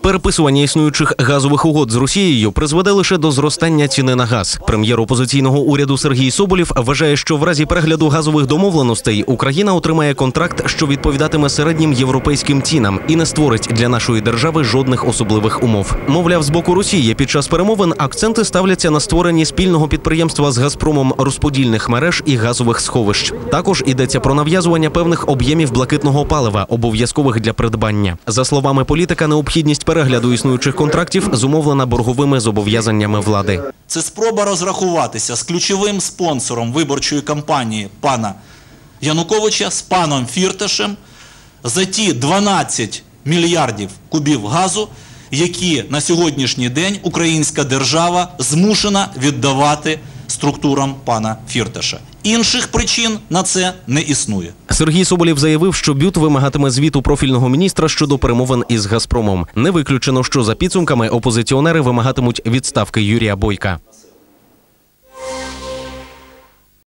Переписування існуючих газових угод з Росією призведе лише до зростання ціни на газ. Прем'єр опозиційного уряду Сергій Соболєв вважає, що в разі перегляду газових домовленостей Україна отримає контракт, що відповідатиме середнім європейським цінам, і не створить для нашої держави жодних особливих умов. Мовляв, з боку Росії під час перемовин акценти ставляться на створенні спільного підприємства з Газпромом розподільних мереж і газових сховищ. Також йдеться про нав'язування певних об'ємів блакитного палива, обов'язкових для придбання. За словами політика, необхідність перегляду існуючих контрактів зумовлена борговими зобов'язаннями влади. Це спроба розрахуватися з ключовим спонсором виборчої кампанії пана Януковича, з паном Фірташем, за ті 12 мільярдів кубів газу, які на сьогоднішній день українська держава змушена віддавати структурам пана Фірташа. Інших причин на це не існує. Сергій Соболєв заявив, що бют вимагатиме звіту профільного міністра щодо перемовин із Газпромом. Не виключено, що за підсумками опозиціонери вимагатимуть відставки Юрія Бойка.